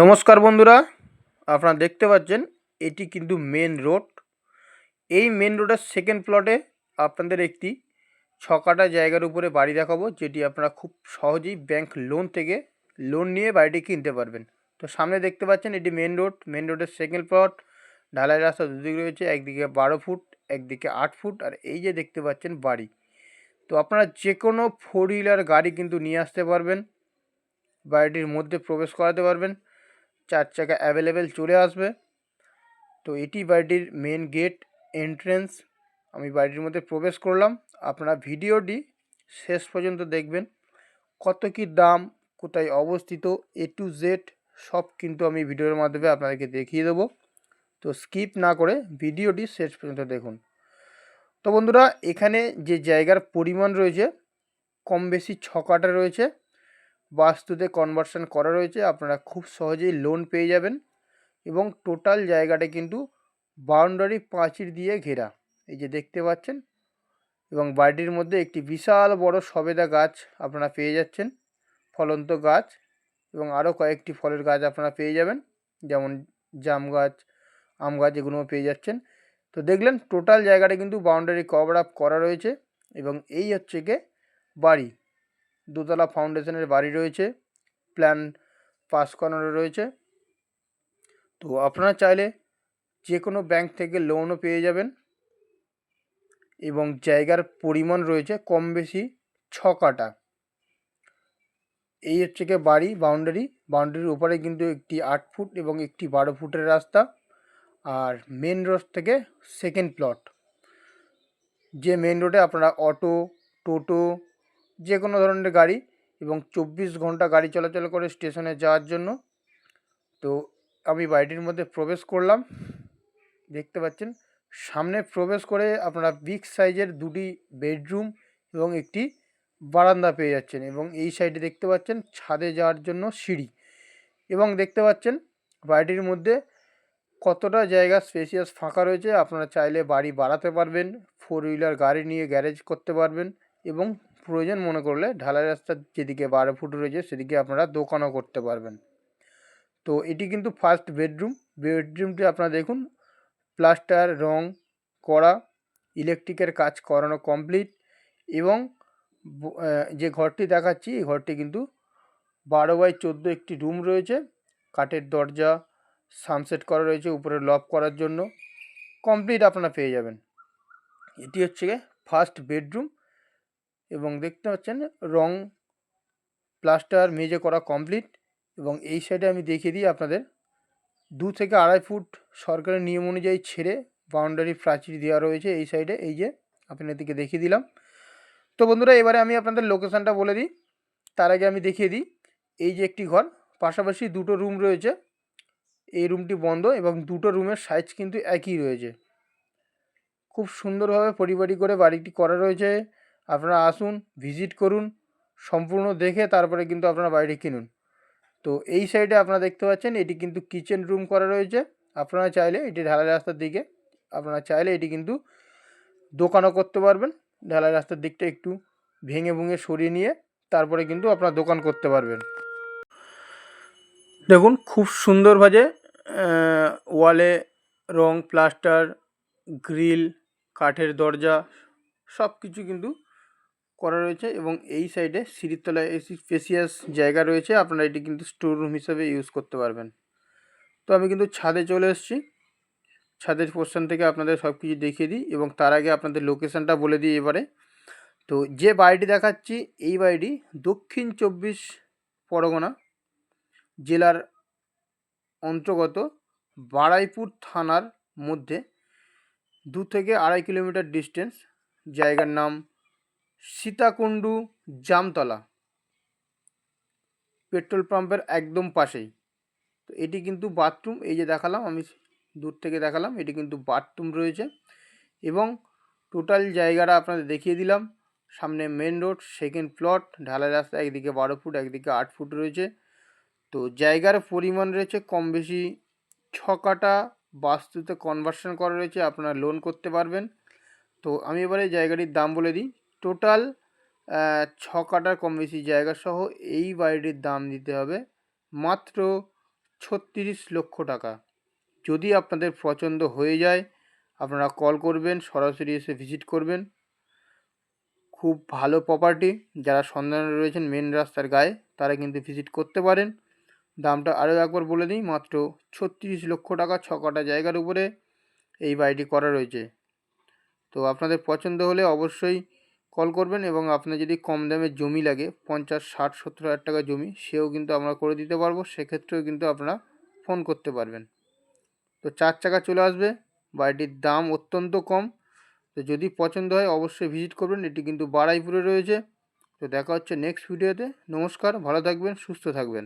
নমস্কার বন্ধুরা, আপনারা দেখতে পাচ্ছেন, এটি কিন্তু মেন রোড এই মেন রোডের সেকেন্ড প্লটে আপনাদের একটি ছকাটা জায়গার উপরে বাড়ি দেখাবো, যেটি আপনারা খুব সহজেই ব্যাংক লোন থেকে লোন নিয়ে বাড়িটি কিনতে পারবেন। তো সামনে দেখতে পাচ্ছেন, এটি মেন রোড মেন রোডের সেকেন্ড প্লট ঢালাই রাস্তা দুদিকে রয়েছে, একদিকে বারো ফুট, একদিকে আট ফুট, আর এই যে দেখতে পাচ্ছেন বাড়ি। তো আপনারা যে কোনো ফোর হুইলার গাড়ি কিন্তু নিয়ে আসতে পারবেন, বাড়িটির মধ্যে প্রবেশ করাতে পারবেন। চার চাকা অ্যাভেলেবেল চলে আসবে। তো এটি বাড়িটির মেন গেট এন্ট্রেন্স আমি বাড়িটির মধ্যে প্রবেশ করলাম। আপনারা ভিডিওটি শেষ পর্যন্ত দেখবেন। কত কী দাম, কোথায় অবস্থিত এ টু জেড সব কিন্তু আমি ভিডিওর মাধ্যমে আপনাদেরকে দেখিয়ে দেবো। তো স্কিপ না করে ভিডিওটি শেষ পর্যন্ত দেখুন। তো বন্ধুরা, এখানে যে জায়গার পরিমাণ রয়েছে কম বেশি ছ কাটা রয়েছে। বাস্তুতে কনভার্সন করা রয়েছে, আপনারা খুব সহজেই লোন পেয়ে যাবেন এবং টোটাল জায়গাটা কিন্তু বাউন্ডারি প্রাচীর দিয়ে ঘেরা। এই যে দেখতে পাচ্ছেন এবং বাড়িটির মধ্যে একটি বিশাল বড় সবেদা গাছ আপনারা পেয়ে যাচ্ছেন, ফলন্ত গাছ এবং আরও কয়েকটি ফলের গাছ আপনারা পেয়ে যাবেন, যেমন জাম গাছ, আম গাছ এগুলোও পেয়ে যাচ্ছেন। তো দেখলেন টোটাল জায়গাটা কিন্তু বাউন্ডারি কভার আপ করা রয়েছে এবং এই হচ্ছে গিয়ে বাড়ি। দোতলা ফাউন্ডেশনের বাড়ি রয়েছে, প্ল্যান পাস করানো রয়েছে। তো আপনারা চাইলে যে কোনো ব্যাংক থেকে লোনও পেয়ে যাবেন এবং জায়গার পরিমাণ রয়েছে কম বেশি ছ কাটা এই হচ্ছে গিয়ে বাড়ি বাউন্ডারি বাউন্ডারির উপরে কিন্তু একটি আট ফুট এবং একটি বারো ফুটের রাস্তা। আর মেন রোড থেকে সেকেন্ড প্লট যে মেন রোডে আপনারা অটো টোটো যে কোনো ধরনের গাড়ি এবং চব্বিশ ঘণ্টা গাড়ি চলাচল করে স্টেশনে যাওয়ার জন্য। তো আমি বাড়িটির মধ্যে প্রবেশ করলাম। দেখতে পাচ্ছেন, সামনে প্রবেশ করে আপনারা বিগ সাইজের দুটি বেডরুম এবং একটি বারান্দা পেয়ে যাচ্ছেন এবং এই সাইডে দেখতে পাচ্ছেন, ছাদে যাওয়ার জন্য সিঁড়ি এবং দেখতে পাচ্ছেন, বাড়িটির মধ্যে কতটা জায়গা স্পেসিয়াস ফাঁকা রয়েছে। আপনারা চাইলে বাড়ি বাড়াতে পারবেন, ফোর হুইলার গাড়ি নিয়ে গ্যারেজ করতে পারবেন এবং প্রয়োজন মনে করলে ঢালাই রাস্তার যেদিকে বারো ফুট রয়েছে, সেদিকে আপনারা দোকানও করতে পারবেন। তো এটি কিন্তু ফার্স্ট বেডরুম বেডরুমটি আপনারা দেখুন প্লাস্টার রং করা ইলেকট্রিকের কাজ করানো কমপ্লিট এবং যে ঘরটি দেখাচ্ছি, এই ঘরটি কিন্তু বারো বাই চোদ্দ একটি রুম রয়েছে। কাঠের দরজা সানসেট করা রয়েছে উপরে লক করার জন্য। কমপ্লিট আপনারা পেয়ে যাবেন। এটি হচ্ছে ফার্স্ট বেডরুম এবং দেখতে পাচ্ছেন রং প্লাস্টার মেজে করা কমপ্লিট এবং এই সাইডে আমি দেখিয়ে দিই আপনাদের। দু থেকে আড়াই ফুট সরকারের নিয়ম অনুযায়ী ছেড়ে বাউন্ডারি প্রাচীর দেওয়া রয়েছে এই সাইডে। এই যে আপনাদেরকে দেখিয়ে দিলাম। তো বন্ধুরা, এবারে আমি আপনাদের লোকেশানটা বলে দিই। তার আগে আমি দেখিয়ে দিই, এই যে একটি ঘর, পাশাপাশি দুটো রুম রয়েছে। এই রুমটি বন্ধ এবং দুটো রুমের সাইজ কিন্তু একই রয়েছে। খুব সুন্দরভাবে পরিপাটি করে বাড়িটি করা রয়েছে। আপনারা আসুন, ভিজিট করুন, সম্পূর্ণ দেখে তারপরে কিন্তু আপনারা বাড়িটি কিনুন। তো এই সাইডে আপনারা দেখতে পাচ্ছেন, এটি কিন্তু কিচেন রুম করা রয়েছে। আপনারা চাইলে এটি ঢালাই রাস্তার দিকে, আপনারা চাইলে এটি কিন্তু দোকানও করতে পারবেন। ঢালাই রাস্তার দিকটা একটু ভেঙে ভুঙে সরিয়ে নিয়ে তারপরে কিন্তু আপনারা দোকান করতে পারবেন। দেখুন, খুব সুন্দরভাবে ওয়ালে রং, প্লাস্টার, গ্রিল, কাঠের দরজা সব কিছু কিন্তু করা রয়েছে এবং এই সাইডে সিঁড়ির তলায় এসি স্পেসিয়াস জায়গা রয়েছে। আপনারা এটি কিন্তু স্টোর রুম হিসাবে ইউজ করতে পারবেন। তো আমি কিন্তু ছাদে চলে এসেছি। ছাদের পোর্শন থেকে আপনাদের সব কিছু দেখিয়ে দিই এবং তার আগে আপনাদের লোকেশানটা বলে দিই এবারে। তো যে বাড়িটি দেখাচ্ছি, এই বাড়িটি দক্ষিণ চব্বিশ পরগনা জেলার অন্তর্গত বাড়াইপুর থানার মধ্যে। দু থেকে আড়াই কিলোমিটার ডিস্টেন্স জায়গার নাম সীতাকুণ্ডু, জামতলা। পেট্রোল পাম্পের একদম পাশেই। তো এটি কিন্তু বাথরুম, এই যে দেখালাম, আমি দূর থেকে দেখালাম, এটি কিন্তু বাথরুম রয়েছে। এবং টোটাল জায়গাটা আপনাদের দেখিয়ে দিলাম। সামনে মেন রোড, সেকেন্ড প্লট, ঢালাই রাস্তা, একদিকে বারো ফুট, একদিকে আট ফুট রয়েছে। তো জায়গার পরিমাণ রয়েছে কম বেশি ছ কাটা বাস্তুতে কনভার্সন করা রয়েছে, আপনারা লোন করতে পারবেন। তো আমি এবারে জায়গাটির দাম বলে দিই। টোটাল ছ কাটার কম বেশি জায়গা সহ এই বাড়িটির দাম দিতে হবে মাত্র ছত্রিশ লক্ষ টাকা। যদি আপনাদের পছন্দ হয়ে যায়, আপনারা কল করবেন, সরাসরি এসে ভিজিট করবেন। খুব ভালো প্রপার্টি যারা সন্ধানে রয়েছেন মেন রাস্তার গায়ে, তারা কিন্তু ভিজিট করতে পারেন। দামটা আরও একবার বলে দিই, মাত্র ছত্রিশ লক্ষ টাকা ছ কাটা জায়গার উপরে এই বাড়িটি করা রয়েছে। তো আপনাদের পছন্দ হলে অবশ্যই কল করবেন এবং আপনার যদি কম দামের জমি লাগে, পঞ্চাশ, ষাট, সত্তর হাজার টাকা জমি, সেও কিন্তু আমরা করে দিতে পারব। সেক্ষেত্রেও কিন্তু আপনারা ফোন করতে পারবেন। তো চার চাকা চলে আসবে। বাড়িটির দাম অত্যন্ত কম। তো যদি পছন্দ হয়, অবশ্যই ভিজিট করবেন। এটি কিন্তু বারাইপুরে রয়েছে। তো দেখা হচ্ছে নেক্সট ভিডিওতে নমস্কার, ভালো থাকবেন, সুস্থ থাকবেন।